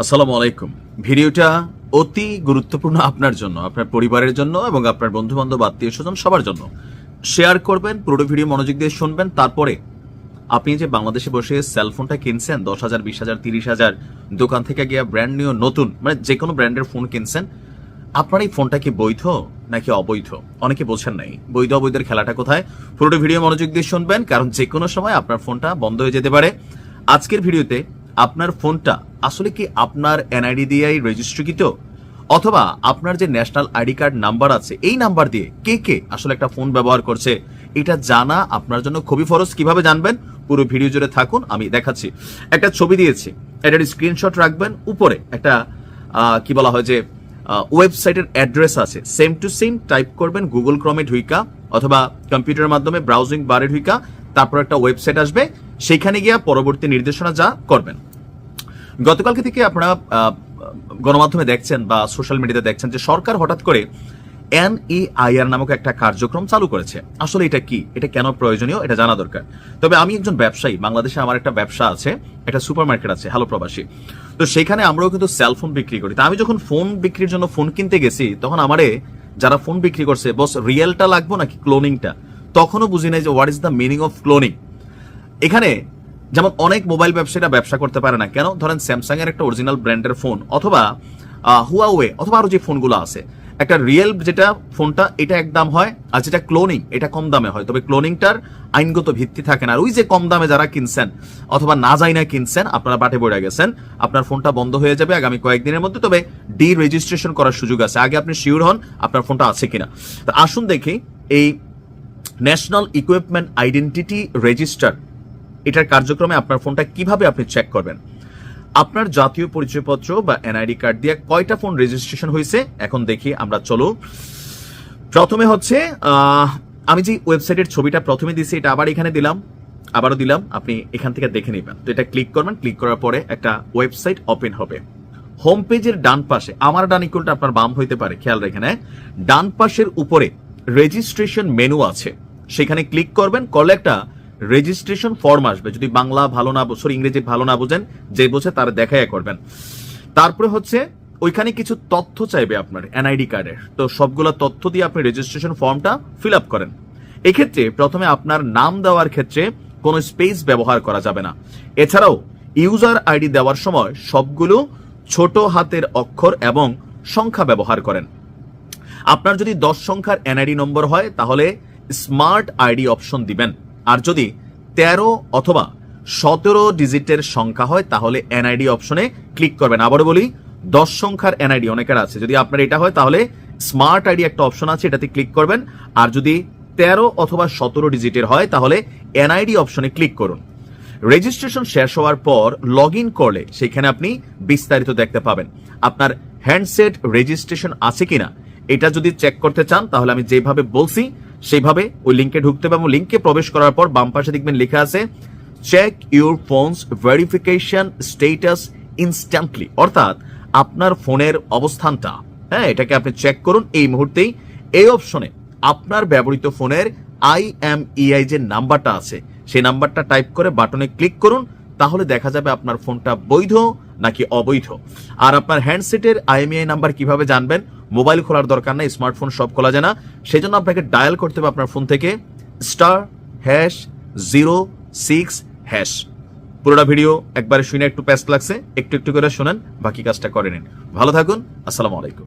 আসসালামু আলাইকুম। ভিডিওটা অতি গুরুত্বপূর্ণ আপনার জন্য, আপনার পরিবারের জন্য এবং আপনার বন্ধু বান্ধব আত্মীয় স্বজন সবার জন্য। শেয়ার করবেন পুরো ভিডিও মনোযোগ দিয়ে শুনবেন, তারপরে আপনি যে বাংলাদেশে বসে সেলফোনটা কিনছেন, দশ হাজার, বিশ হাজার, তিরিশ হাজার, দোকান থেকে গিয়ে ব্র্যান্ড নিউ নতুন মানে যে কোনো ব্র্যান্ডের ফোন কিনছেন, আপনার এই ফোনটা কি বৈধ নাকি অবৈধ? অনেকে বোঝেন নাই। বৈধ, অবৈধের খেলাটা কোথায়? পুরোটা ভিডিও মনোযোগ দিয়ে শুনবেন, কারণ যে কোনো সময় আপনার ফোনটা বন্ধ হয়ে যেতে পারে। আজকের ভিডিওতে আপনার ফোনটা আসলে কি আপনার এনআইডি দিয়ে রেজিস্ট্রিকৃত অথবা আপনার যে ন্যাশনাল আইডি কার্ড নাম্বার আছে, এই নাম্বার দিয়ে কে কে আসলে একটা ফোন ব্যবহার করছে, এটা জানা আপনার জন্য খুবই ফরজ। কীভাবে জানবেন? পুরো ভিডিও জুড়ে থাকুন, আমি দেখাচ্ছি। একটা ছবি দিয়েছি এটার স্ক্রিনশট রাখবেন, উপরে একটা কি বলা হয় যে ওয়েবসাইটের অ্যাড্রেস আছে। সেম টু সেম টাইপ করবেন গুগল ক্রমে ঢুইকা, অথবা কম্পিউটারের মাধ্যমে ব্রাউজিং বারে ঢুইকা, তারপর একটা ওয়েবসাইট আসবে সেখানে গিয়ে পরবর্তী নির্দেশনা যা করবেন। গতকালকে থেকে আপনারা গণমাধ্যমে দেখছেন বা সোশ্যাল মিডিয়াতে দেখছেন যে সরকার হঠাৎ করে এনইআইআর নামক একটা কার্যক্রম চালু করেছে। আসলে এটা কি? এটা কেন প্রয়োজনীয়? এটা জানা দরকার। তবে আমি একজন ব্যবসায়ী, বাংলাদেশে আমার একটা ব্যবসা আছে, একটা সুপার মার্কেট আছে, হ্যালো প্রবাসী। তো সেখানে আমরাও কিন্তু সেলফোন বিক্রি করি। তা আমি যখন ফোন বিক্রির জন্য ফোন কিনতে গেছি, তখন আমারে যারা ফোন বিক্রি করছে, বস, রিয়েলটা লাগবো নাকি ক্লোনিংটা? তখনও বুঝি নাই যে what is the meaning of cloning এখানে যেমন অনেক মোবাইল ব্যবসায়ীরা ব্যবসা করতে পারে না, কেন? ধরেন স্যামসাং এর একটা অরিজিনাল ব্র্যান্ডের ফোন অথবা হুয়াওয়ে অথবা আরও যে ফোনগুলো আছে। একটা রিয়েল যেটা ফোনটা এটা এক দাম হয়, আর যেটা ক্লোনিং এটা কম দামে হয়। তবে ক্লোনিংটার আইনগত ভিত্তি থাকে না। আর ওই যে কম দামে যারা কিনছেন, অথবা না যাই না কিনছেন, আপনারা বাটে বইরা গেছেন, আপনার ফোনটা বন্ধ হয়ে যাবে আগামী কয়েকদিনের মধ্যে। তবে ডি রেজিস্ট্রেশন করার সুযোগ আছে। আগে আপনি শিওর হন আপনার ফোনটা আছে কিনা। তো আসুন দেখি, এই ন্যাশনাল ইকুইপমেন্ট আইডেন্টিটি রেজিস্টার এটার কার্যক্রমে আপনার ফোনটা কীভাবে আপনি চেক করবেন? আপনার জাতীয় পরিচয়পত্র বা এনআইডি কার্ড দিয়ে কয়টা ফোন রেজিস্ট্রেশন হয়েছে? এখন দেখি আমরা চলো। প্রথমে হচ্ছে আমি যে ওয়েবসাইটের ছবিটা প্রথমে দিয়েছি, এটা আবার এখানে দিলাম, আবারও দিলাম, আপনি এখান থেকে দেখে নেবেন। তো এটা ক্লিক করবেন ক্লিক করার পরে একটা ওয়েবসাইট ওপেন হবে। হোম পেজের ডান পাশে, আমার ডান ইকুয়ালটা আপনার বাম হইতে পারে, খেয়াল রেখে নেয় ডান পাশের উপরে রেজিস্ট্রেশন মেনু আছে, সেখানে ক্লিক করবেন করলে একটা রেজিস্ট্রেশন ফর্ম আসবে। যদি বাংলা ভালো না সরি ইংরেজি ভালো না বোঝেন, যে বোঝে তার দেখাইয়া করবেন। তারপরে হচ্ছে, ওইখানে কিছু তথ্য চাইবে আপনার এনআইডি কার্ডের তো সবগুলো তথ্য দিয়ে আপনি রেজিস্ট্রেশন ফর্মটা ফিল আপ করেন। এক্ষেত্রে প্রথমে আপনার নাম দেওয়ার ক্ষেত্রে কোনো স্পেস ব্যবহার করা যাবে না। এছাড়াও, ইউজার আইডি দেওয়ার সময় সবগুলো ছোট হাতের অক্ষর এবং সংখ্যা ব্যবহার করেন। আপনার যদি দশ সংখ্যার এনআইডি নম্বর হয়, তাহলে স্মার্ট আইডি অপশন দিবেন। আর যদি তেরো অথবা সতেরো ডিজিটের সংখ্যা হয়, তাহলে এনআইডি অপশনে ক্লিক করবেন। আবারও বলি, দশ সংখ্যার এনআইডি অনেকের আছে। যদি আপনার এটা হয়, তাহলে স্মার্ট আইডি একটা অপশন আছে, এটাতে ক্লিক করবেন। আর যদি তেরো অথবা সতেরো ডিজিটের হয়, তাহলে এনআইডি অপশনে ক্লিক করুন। রেজিস্ট্রেশন শেষ হওয়ার পর লগ ইন করলে সেখানে আপনি বিস্তারিত দেখতে পাবেন। আপনার হ্যান্ডসেট রেজিস্ট্রেশন আছে কিনা, এটা যদি চেক করতে চান, তাহলে আমি যেভাবে বলছি সেইভাবে ওই লিঙ্কে ঢুকতে হবে এবং লিঙ্কে প্রবেশ করার পর বাম পাশে দেখবেন লেখা আছে check your phones verification status instantly অর্থাৎ আপনার ফোনের অবস্থানটা হ্যাঁ এটাকে আপনি চেক করুন এই মুহূর্তেই। এই অপশনে আপনার ব্যবহৃত ফোনের আইএমইআই যে নাম্বারটা আছে, সেই নাম্বারটা টাইপ করে বাটনে ক্লিক করুন, তাহলে দেখা যাবে আপনার ফোনটা বৈধ নাকি অবৈধ। আর আপনার হ্যান্ডসেটের আইএমইআই নাম্বার কীভাবে জানবেন? মোবাইল খোলার দরকার নাই, স্মার্টফোন সব খোলা যায় না। সেই জন্য আপনাকে ডায়াল করতে হবে আপনার ফোন থেকে, star, hash, zero, six, hash. পুরোটা ভিডিও একবারে শুনে একটু প্যাস্ট লাগছে, একটু একটু করে শোনেন, বাকি কাজটা করে নিন। ভালো থাকুন, আসসালামু আলাইকুম।